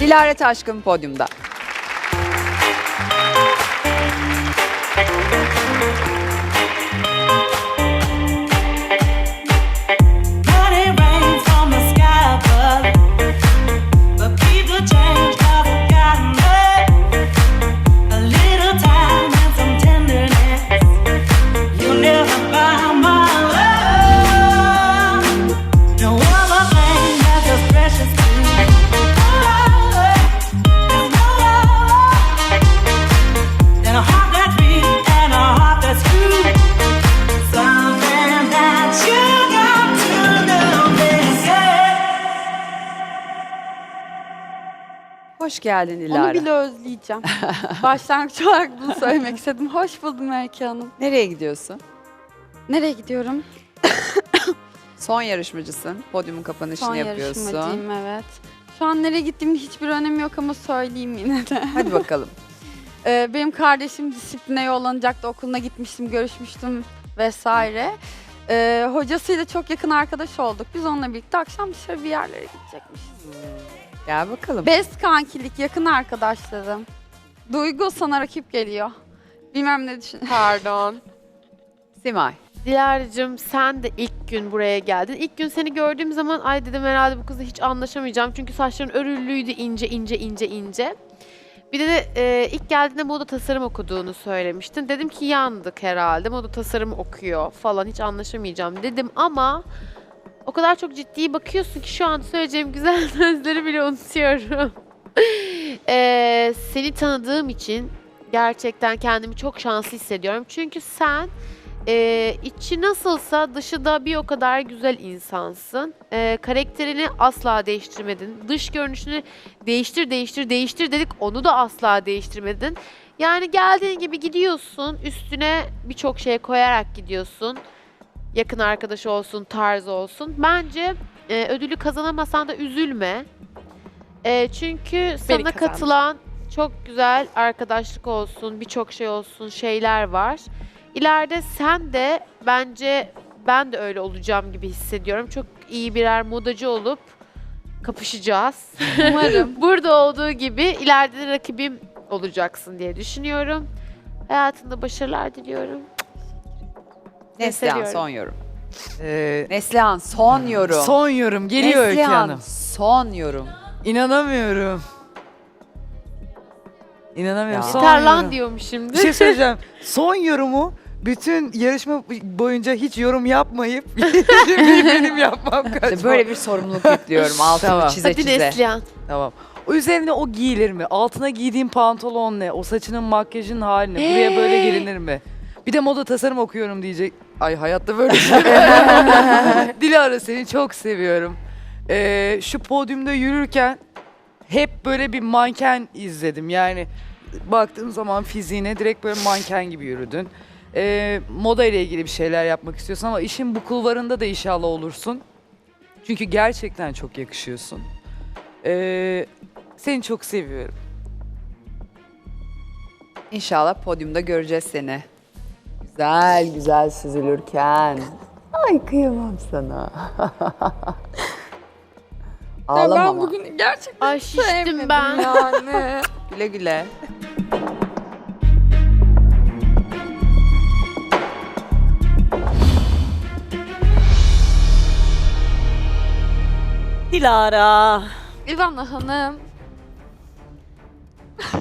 Dilara Taşkın podyumda. Hoş geldin Onu Dilara. bile özleyeceğim. Başlangıç olarak bunu söylemek istedim. Hoş buldum Öykü Hanım. Nereye gidiyorsun? Nereye gidiyorum? Son yarışmacısın. Podyumun kapanışını Son yapıyorsun. yarışmacıyım evet. Şu an nereye gittiğimin hiçbir önemi yok ama söyleyeyim yine de. Hadi bakalım. Ee, benim kardeşim disipline yollanacaktı. Okuluna gitmiştim, görüşmüştüm vesaire. Ee, hocasıyla çok yakın arkadaş olduk. Biz onunla birlikte akşam dışarı bir yerlere gidecekmişiz. Gel bakalım. Best kankilik, yakın arkadaşlarım. Duygu sana rakip geliyor. Bilmem ne düşün. Pardon. Simay. Dilara'cığım sen de ilk gün buraya geldin. İlk gün seni gördüğüm zaman ay dedim herhalde bu kızla hiç anlaşamayacağım. Çünkü saçların örüllüydü ince ince ince ince. Bir de, e, ilk geldiğinde moda tasarım okuduğunu söylemiştin. Dedim ki yandık herhalde moda tasarım okuyor falan hiç anlaşamayacağım dedim ama o kadar çok ciddi bakıyorsun ki şu an söyleyeceğim güzel sözleri bile unutuyorum. E, seni tanıdığım için gerçekten kendimi çok şanslı hissediyorum. Çünkü sen ee, içi nasılsa dışı da bir o kadar güzel insansın. Ee, karakterini asla değiştirmedin. Dış görünüşünü değiştir değiştir değiştir dedik onu da asla değiştirmedin. Yani geldiğin gibi gidiyorsun üstüne birçok şey koyarak gidiyorsun. Yakın arkadaş olsun, tarz olsun. Bence e, ödülü kazanamasan da üzülme. E, çünkü sana kazanmış. katılan çok güzel arkadaşlık olsun, birçok şey olsun, şeyler var. İleride sen de bence ben de öyle olacağım gibi hissediyorum. Çok iyi birer modacı olup kapışacağız. Umarım. Burada olduğu gibi ileride de rakibim olacaksın diye düşünüyorum. Hayatında başarılar diliyorum. Neslihan seviyorum. son yorum. Ee, Neslihan son yorum. son yorum geliyor Öykü Neslihan Hanım. son yorum. İnanamıyorum. İnanamıyorum. Ya. Son Yeter lan yorum. diyormuş şimdi. Bir şey söyleyeceğim. son yorumu bütün yarışma boyunca hiç yorum yapmayıp şimdi benim yapmam kaçmam. İşte böyle bir sorumluluk yüklüyorum. Altını Tamam. çize Hadi çize. Neslihan. Tamam. O üzerine o giyilir mi? Altına giydiğin pantolon ne? O saçının makyajın hali ne? Buraya böyle gelinir mi? Bir de moda tasarım okuyorum diyecek. Ay hayatta böyle şey. Dilara seni çok seviyorum. Ee, şu podyumda yürürken hep böyle bir manken izledim. Yani baktığım zaman fiziğine direkt böyle manken gibi yürüdün. Ee, moda ile ilgili bir şeyler yapmak istiyorsun ama işin bu kulvarında da inşallah olursun. Çünkü gerçekten çok yakışıyorsun. Ee, seni çok seviyorum. İnşallah podyumda göreceğiz seni. Güzel güzel süzülürken. Ay kıyamam sana. Ağlama ben ama. bugün gerçekten Ay şiştim sevmedim ben. yani. Güle güle. Dilara. İvana Hanım.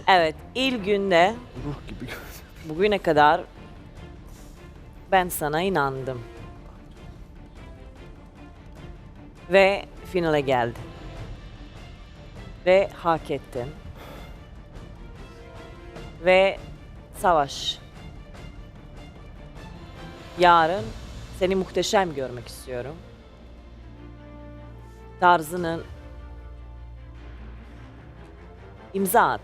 Evet, ilk günde bugüne kadar ben sana inandım. Ve finale geldin. Ve hak ettin. Ve savaş. Yarın seni muhteşem görmek istiyorum. Tarzının imza at.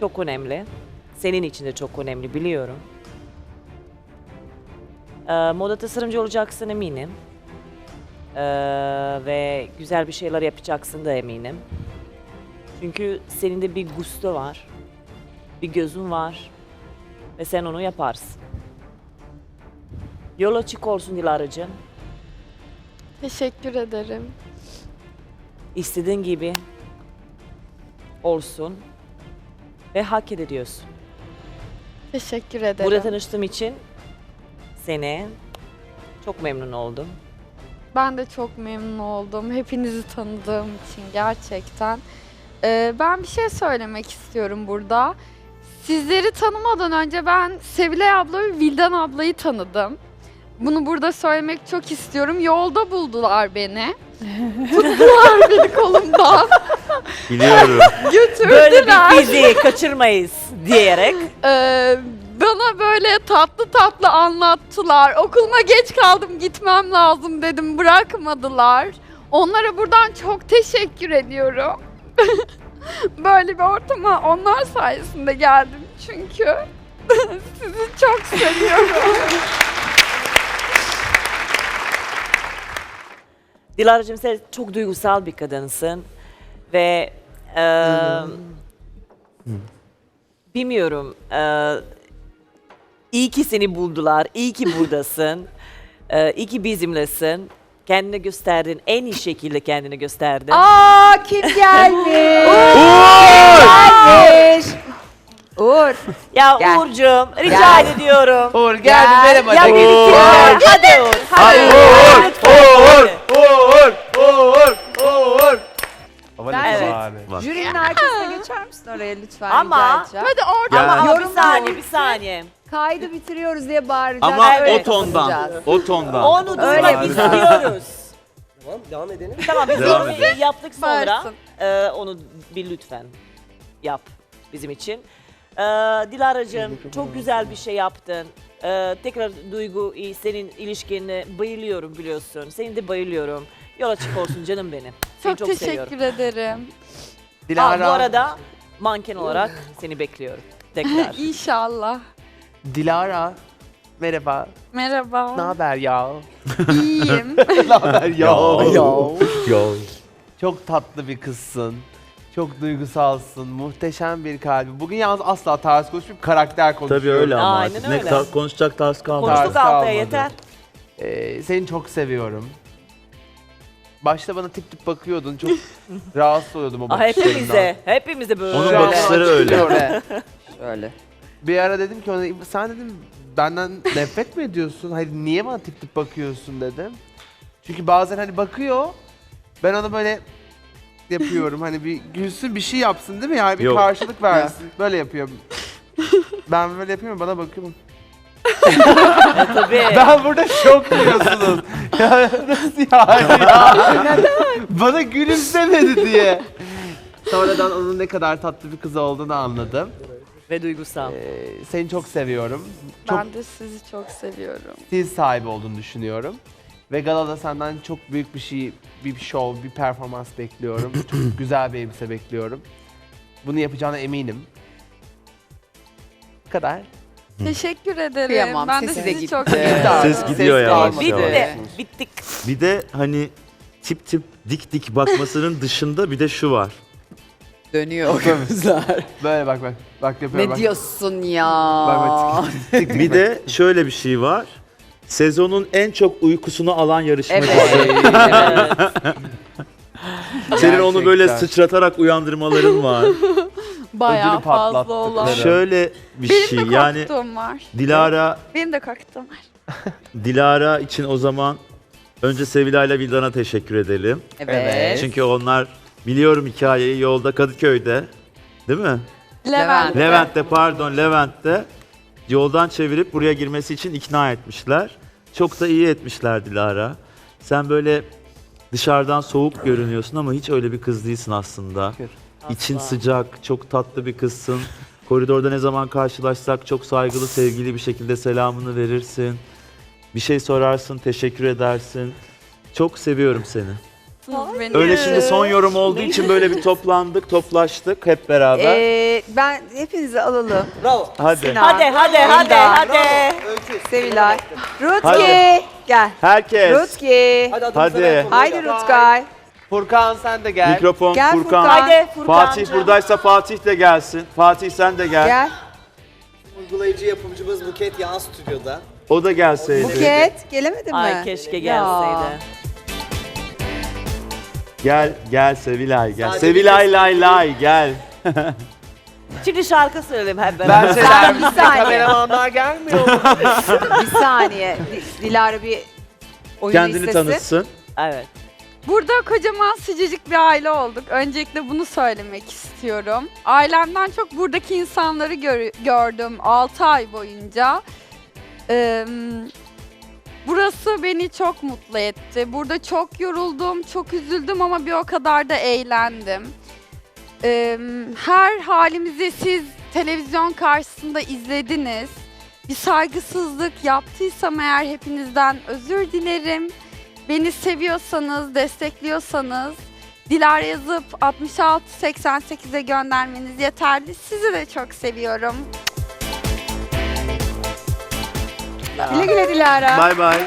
Çok önemli. Senin için de çok önemli biliyorum. Ee, moda tasarımcı olacaksın eminim. Ee, ve güzel bir şeyler yapacaksın da eminim. Çünkü senin de bir gusto var. Bir gözün var. Ve sen onu yaparsın. Yol açık olsun Dilara'cığım. Teşekkür ederim. istediğin gibi olsun ve hak ediyorsun. Teşekkür ederim. Burada tanıştığım için seni çok memnun oldum. Ben de çok memnun oldum. Hepinizi tanıdığım için gerçekten. Ee, ben bir şey söylemek istiyorum burada. Sizleri tanımadan önce ben Sevilay abla ve Vildan ablayı tanıdım. Bunu burada söylemek çok istiyorum. Yolda buldular beni. Tuttular beni kolumdan. Biliyorum. Götürdüler. Böyle bir fiziği kaçırmayız diyerek Ee, bana böyle tatlı tatlı anlattılar. Okuluma geç kaldım gitmem lazım dedim bırakmadılar. Onlara buradan çok teşekkür ediyorum. böyle bir ortama onlar sayesinde geldim çünkü. Sizi çok seviyorum. Dilara'cığım sen çok duygusal bir kadınsın ve eee, bilmiyorum eee, iyi ki seni buldular, iyi ki buradasın, eee, iyi ki bizimlesin. Kendini gösterdin, en iyi şekilde kendini gösterdin. Aa kim gelmiş? gelmiş. Uğur. ya gel. Uğur'cum rica Gel. ediyorum. Uğur Gel. merhaba. Ya birlikte hadi Uğur, hadi Uğur. Uğur, Uğur! Uğur! Uğur! Ne Bence- bahane. Bak. Jürinin arkasına geçer misin oraya lütfen Ama- rica edeceğim. Hadi orada Ama, ama bir Yorum saniye, var. bir saniye. Kaydı bitiriyoruz diye bağıracağız. Ama öyle o tondan. O tondan. Onu Öyle duymak bir- istiyoruz. Tamam devam edelim. Tamam biz Devam edelim. yaptık sonra. Varsın. Ee, onu bir lütfen yap bizim için. Ee, Dilara'cığım çok güzel bir şey yaptın. Ee, tekrar Duygu iyi, senin ilişkine bayılıyorum biliyorsun. Seni de bayılıyorum. Yol açık olsun canım benim. Seni çok, çok, seviyorum. teşekkür ederim. Aa, bu arada manken olarak seni bekliyorum. Tekrar. İnşallah. Dilara. Merhaba. Merhaba. Ne haber ya? İyiyim. Ne haber ya? Yo. Çok tatlı bir kızsın. Çok duygusalsın. Muhteşem bir kalbi. Bugün yalnız asla tarz konuşmayıp karakter konuşuyorum. Tabii öyle ama Aynen artık. öyle. Ne ta- konuşacak tarz kalmadı. Konuştuk Tarz kalmadı. yeter. Ee, seni çok seviyorum. Başta bana tip tip bakıyordun. Çok rahatsız oluyordum o Aa, bakışlarından. hepimize, hepimize böyle. Onun bakışları öyle. oraya. Şöyle. Bir ara dedim ki ona sen dedim benden nefret mi ediyorsun? Hayır niye bana tip tip bakıyorsun dedim. Çünkü bazen hani bakıyor ben ona böyle yapıyorum hani bir gülsün bir şey yapsın değil mi yani bir Yok. karşılık versin. böyle yapıyorum. ben böyle yapıyorum bana bakıyorum. Tabii. Ben burada şok diyorsunuz. Ya nasıl yani ya? bana gülümsemedi diye. Sonradan onun ne kadar tatlı bir kız olduğunu anladım. Ve duygusal. Ee, seni çok seviyorum. Çok ben de sizi çok seviyorum. stil sahibi olduğunu düşünüyorum. Ve galada senden çok büyük bir şey, bir show, bir performans bekliyorum. çok güzel bir elbise bekliyorum. Bunu yapacağına eminim. Bu kadar. Teşekkür ederim. Kıyamam, Ben de sesi de sizi gitti. çok seviyorum. Ses gidiyor yavaş kalmadı. yavaş. Bitti. Bittik. Bir de hani tip tip dik dik bakmasının dışında bir de şu var. Dönüyor gözler. Böyle bak bak. Bak yapıyorum ne bak. diyorsun ya? Bak bak. Bir de şöyle bir şey var. Sezonun en çok uykusunu alan yarışmacısı. Evet. Senin onu böyle Gerçekten. sıçratarak uyandırmaların var. Bayağı Ödülü fazla patlattık. olan. Şöyle bir Benim şey de yani korktuğum var. Dilara Benim de korktuğum var. Dilara için o zaman önce Sevilay'la Vildan'a teşekkür edelim. evet. Çünkü onlar biliyorum hikayeyi yolda Kadıköy'de değil mi? Levent. Levent'te pardon Levent'te yoldan çevirip buraya girmesi için ikna etmişler. Çok da iyi etmişler Dilara. Sen böyle dışarıdan soğuk görünüyorsun ama hiç öyle bir kız değilsin aslında. İçin sıcak, çok tatlı bir kızsın. Koridorda ne zaman karşılaşsak çok saygılı, sevgili bir şekilde selamını verirsin. Bir şey sorarsın, teşekkür edersin. Çok seviyorum seni. Öyle şimdi son yorum olduğu için böyle bir toplandık, toplaştık hep beraber. Ee, ben hepinizi alalım. Hadi. Sinan, Hadi hadi hadi hadi. Sevilay. Rutki. Hadi. Gel. Herkes. Rutki. Hadi. Haydi Rutkay. Furkan sen de gel. Mikrofon Gel Furkan. Furkan. Hadi Furkan. Fatih buradaysa Fatih de gelsin. Fatih sen de gel. Gel. Uygulayıcı yapımcımız Buket Yağ stüdyoda. O da gelseydi. Buket. Gelemedin mi? Ay keşke gelseydi. Gel gel Sevilay gel. Sadece Sevilay lay lay gel. Şimdi şarkı söyleyelim hep beraber. Ben şeyler, bir saniye. kameramanlar gelmiyor mu? Bir saniye. Di- Dilara bir oyunu Kendini istesin. tanıtsın. Evet. Burada kocaman sıcacık bir aile olduk. Öncelikle bunu söylemek istiyorum. Ailemden çok buradaki insanları gör- gördüm 6 ay boyunca. Ee, burası beni çok mutlu etti. Burada çok yoruldum, çok üzüldüm ama bir o kadar da eğlendim. Ee, her halimizi siz televizyon karşısında izlediniz. Bir saygısızlık yaptıysam eğer hepinizden özür dilerim. Beni seviyorsanız, destekliyorsanız Dilara yazıp 6688'e göndermeniz yeterli. Sizi de çok seviyorum. Güle güle Dilara. Bay bay.